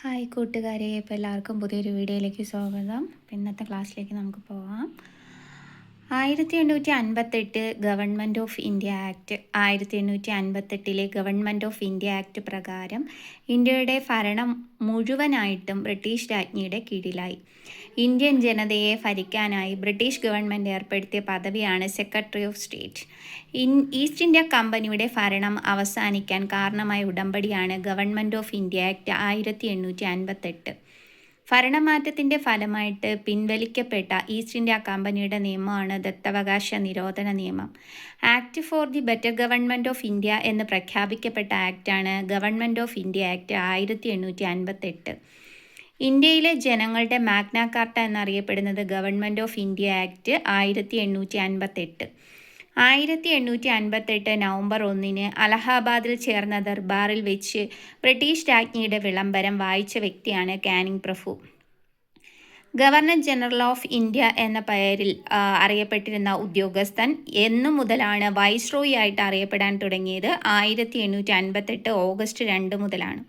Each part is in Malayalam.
ഹായ് കൂട്ടുകാരെ ഇപ്പോൾ എല്ലാവർക്കും പുതിയൊരു വീഡിയോയിലേക്ക് സ്വാഗതം. ഇന്നത്തെ ക്ലാസ്സിലേക്ക് നമുക്ക് പോകാം ആയിരത്തി എണ്ണൂറ്റി അൻപത്തെട്ട് ഗവൺമെന്റ് ഓഫ് ഇന്ത്യ ആക്ട് ആയിരത്തി എണ്ണൂറ്റി അൻപത്തെട്ടിലെ ഗവൺമെന്റ് ഓഫ് ഇന്ത്യ ആക്ട് പ്രകാരം ഇന്ത്യയുടെ ഭരണം മുഴുവനായിട്ടും ബ്രിട്ടീഷ് രാജ്ഞിയുടെ കീഴിലായി. ഇന്ത്യൻ ജനതയെ ഭരിക്കാനായി ബ്രിട്ടീഷ് ഗവൺമെന്റ് ഏർപ്പെടുത്തിയ പദവിയാണ് secretary of state. In East India കമ്പനിയുടെ ഭരണം അവസാനിക്കാൻ കാരണമായ ഉടമ്പടിയാണ് ഗവൺമെന്റ് ഓഫ് ഇന്ത്യ ആക്ട് ആയിരത്തി എണ്ണൂറ്റി അൻപത്തെട്ട് ഭരണമാറ്റത്തിന്റെ ഫലമായിട്ട് പിൻവലിക്കപ്പെട്ട ഈസ്റ്റ് ഇന്ത്യ കമ്പനിയുടെ നിയമമാണ് ദത്തവകാശ നിരോധന നിയമം. Act for the better government of India എന്ന് പ്രഖ്യാപിക്കപ്പെട്ട ആക്റ്റാണ് ഗവൺമെന്റ് ഓഫ് ഇന്ത്യ ആക്ട് ആയിരത്തി എണ്ണൂറ്റി അൻപത്തെട്ട് ഇന്ത്യയിലെ ജനങ്ങളുടെ മാഗ്ന കാർട്ട എന്നറിയപ്പെടുന്നത് ഗവൺമെന്റ് ഓഫ് ഇന്ത്യ ആക്ട് ആയിരത്തി എണ്ണൂറ്റി അൻപത്തെട്ട് ആയിരത്തി എണ്ണൂറ്റി അൻപത്തെട്ട് നവംബർ ഒന്നിന് അലഹാബാദിൽ ചേർന്ന ദർബാറിൽ വെച്ച് ബ്രിട്ടീഷ് രാജ്ഞിയുടെ വിളംബരം വായിച്ച വ്യക്തിയാണ് കാനിങ് പ്രഭു. ഗവർണർ ജനറൽ ഓഫ് ഇന്ത്യ എന്ന പേരിൽ അറിയപ്പെട്ടിരുന്ന ഉദ്യോഗസ്ഥൻ എന്നു മുതലാണ് വൈസ്രോയി ആയിട്ട് അറിയപ്പെടാൻ തുടങ്ങിയത്. ആയിരത്തി എണ്ണൂറ്റി അൻപത്തെട്ട് ഓഗസ്റ്റ് രണ്ട് മുതലാണ്.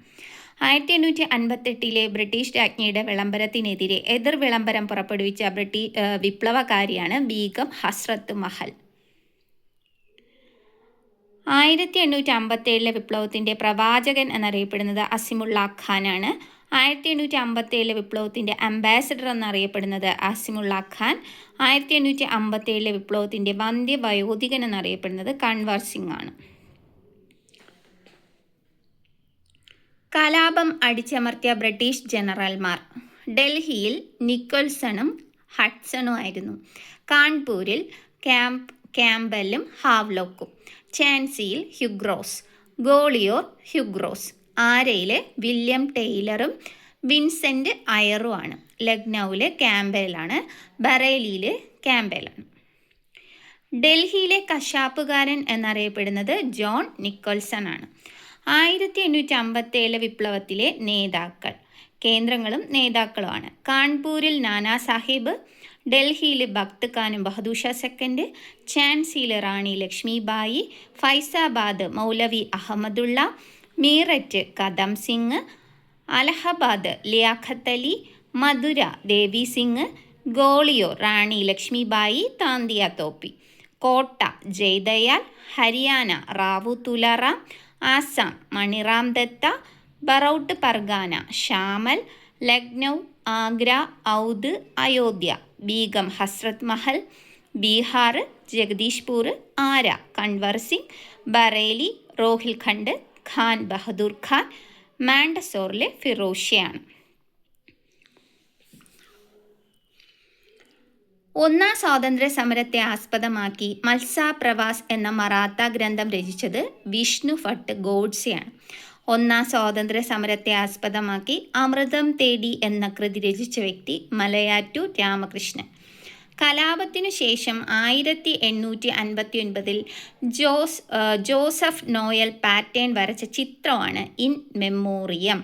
ആയിരത്തി എണ്ണൂറ്റി അൻപത്തെട്ടിലെ ബ്രിട്ടീഷ് രാജ്ഞിയുടെ വിളംബരത്തിനെതിരെ എതിർ വിളംബരം പുറപ്പെടുവിച്ച ബ്രിട്ടീഷ് വിപ്ലവകാരിയാണ് ബീഗം ഹസ്രത്ത് മഹൽ. ആയിരത്തി എണ്ണൂറ്റി അമ്പത്തേഴിലെ വിപ്ലവത്തിന്റെ പ്രവാചകൻ എന്നറിയപ്പെടുന്നത് അസിമുള്ള ഖാനാണ്. ആയിരത്തി എണ്ണൂറ്റി അമ്പത്തേഴിലെ വിപ്ലവത്തിന്റെ അംബാസഡർ എന്നറിയപ്പെടുന്നത് അസിമുള്ള ഖാൻ. ആയിരത്തി എണ്ണൂറ്റി അമ്പത്തേഴിലെ വിപ്ലവത്തിന്റെ വന്ധ്യ വയോധികൻ എന്നറിയപ്പെടുന്നത് കൺവർ സിംഗ് ആണ്. കലാപം അടിച്ചമർത്തിയ ബ്രിട്ടീഷ് ജനറൽമാർ ഡൽഹിയിൽ നിക്കോൾസണും ഹഡ്സണും ആയിരുന്നു. കാൺപൂരിൽ ക്യാമ്പ് ക്യാമ്പലും ഹാവ്ലോക്കും. ചാൻസിയിൽ Hugh Rose Gwalior Hugh Rose ആരയിലെ William ടെയ്ലറും വിൻസെന്റ് അയറുമാണ്. ലക്നൌവിലെ ക്യാമ്പയിലാണ് ബറേലിയിലെ ക്യാമ്പയിലാണ്. ഡൽഹിയിലെ കശാപ്പുകാരൻ എന്നറിയപ്പെടുന്നത് ജോൺ നിക്കോൾസൺ ആണ് ആയിരത്തി എണ്ണൂറ്റി അമ്പത്തേഴ് വിപ്ലവത്തിലെ നേതാക്കൾ. കേന്ദ്രങ്ങളും നേതാക്കളുമാണ്. കാൺപൂരിൽ നാനാ സാഹിബ് ഡൽഹിയിൽ ഭക്ത് ഖാനും ബഹദൂഷ സെക്കൻഡ് ഝാൻസിയിലെ റാണി ലക്ഷ്മിബായി ഫൈസാബാദ് മൗലവി അഹമ്മദുള്ള മീററ്റ് കദം സിംഗ് അലഹബാദ് ലിയാഖത്ത് അലി മധുര ദേവി സിംഗ് ഗോളിയോ റാണി ലക്ഷ്മിബായി താന്തിയ തോപ്പി കോട്ട ജയ്ദയാൽ ഹരിയാന റാവു തുലറ ആസാം മണിറാം ദത്ത ബറൌട്ട് പർഗാന ഷാമൽ ലക്നൗ ആഗ്ര ഔദ് അയോധ്യ ബീഗം ഹസ്രത് മഹൽ ബീഹാർ ജഗദീഷ്പൂർ ആര കൺവർ സിംഗ് ബറേലി റോഹിൽഖണ്ഡ് ഖാൻ ബഹദൂർ ഖാൻ മാൻഡസോറിലെ ഫിറോഷ്യയാണ് ഒന്നാം സ്വാതന്ത്ര്യ സമരത്തെ ആസ്പദമാക്കി മത്സാ പ്രവാസ് എന്ന മറാത്ത ഗ്രന്ഥം രചിച്ചത് വിഷ്ണു ഭട്ട് ഗോഡ്സെയാണ്. ഒന്നാം സ്വാതന്ത്ര്യ സമരത്തെ ആസ്പദമാക്കി അമൃതം തേടി എന്ന കൃതി രചിച്ച വ്യക്തി മലയാറ്റു രാമകൃഷ്ണൻ. കലാപത്തിനു ശേഷം ആയിരത്തി എണ്ണൂറ്റി അൻപത്തി ഒൻപതിൽ ജോസ് ജോസഫ് നോയൽ പാറ്റേൺ വരച്ച ചിത്രമാണ് ഇൻ മെമ്മോറിയം.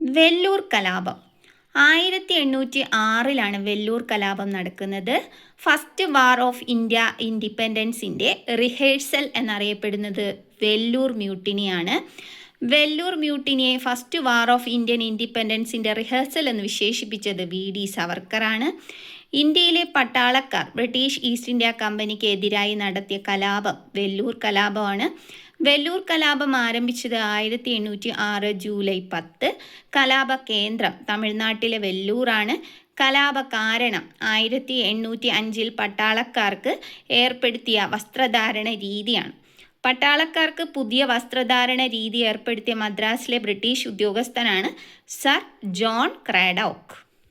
വെല്ലൂർ കലാപം. ആയിരത്തി എണ്ണൂറ്റി ആറിലാണ് വെല്ലൂർ കലാപം നടക്കുന്നത്. ഫസ്റ്റ് വാർ ഓഫ് ഇന്ത്യ ഇൻഡിപെൻഡൻസിന്റെ റിഹേഴ്സൽ എന്നറിയപ്പെടുന്നത് വെല്ലൂർ മ്യൂട്ടിനിയാണ്. വെല്ലൂർ മ്യൂട്ടിനിയെ ഫസ്റ്റ് വാർ ഓഫ് ഇന്ത്യൻ ഇൻഡിപെൻഡൻസിന്റെ റിഹേഴ്സൽ എന്ന് വിശേഷിപ്പിച്ചത് വി. ഡി. സവർക്കറാണ്. ഇന്ത്യയിലെ പട്ടാളക്കാർ ബ്രിട്ടീഷ് ഈസ്റ്റ് ഇന്ത്യ കമ്പനിക്ക് എതിരായി നടത്തിയ കലാപം വെല്ലൂർ കലാപമാണ്. വെല്ലൂർ കലാപം ആരംഭിച്ചത് ആയിരത്തി എണ്ണൂറ്റി ആറ് ജൂലൈ പത്ത്. കലാപ കേന്ദ്രം തമിഴ്നാട്ടിലെ വെല്ലൂറാണ്. കലാപ കാരണം ആയിരത്തി എണ്ണൂറ്റി അഞ്ചിൽ പട്ടാളക്കാർക്ക് ഏർപ്പെടുത്തിയ വസ്ത്രധാരണ രീതിയാണ്. പട്ടാളക്കാർക്ക് പുതിയ വസ്ത്രധാരണ രീതി ഏർപ്പെടുത്തിയ മദ്രാസിലെ ബ്രിട്ടീഷ് ഉദ്യോഗസ്ഥനാണ് സർ ജോൺ ക്രാഡോക്ക്.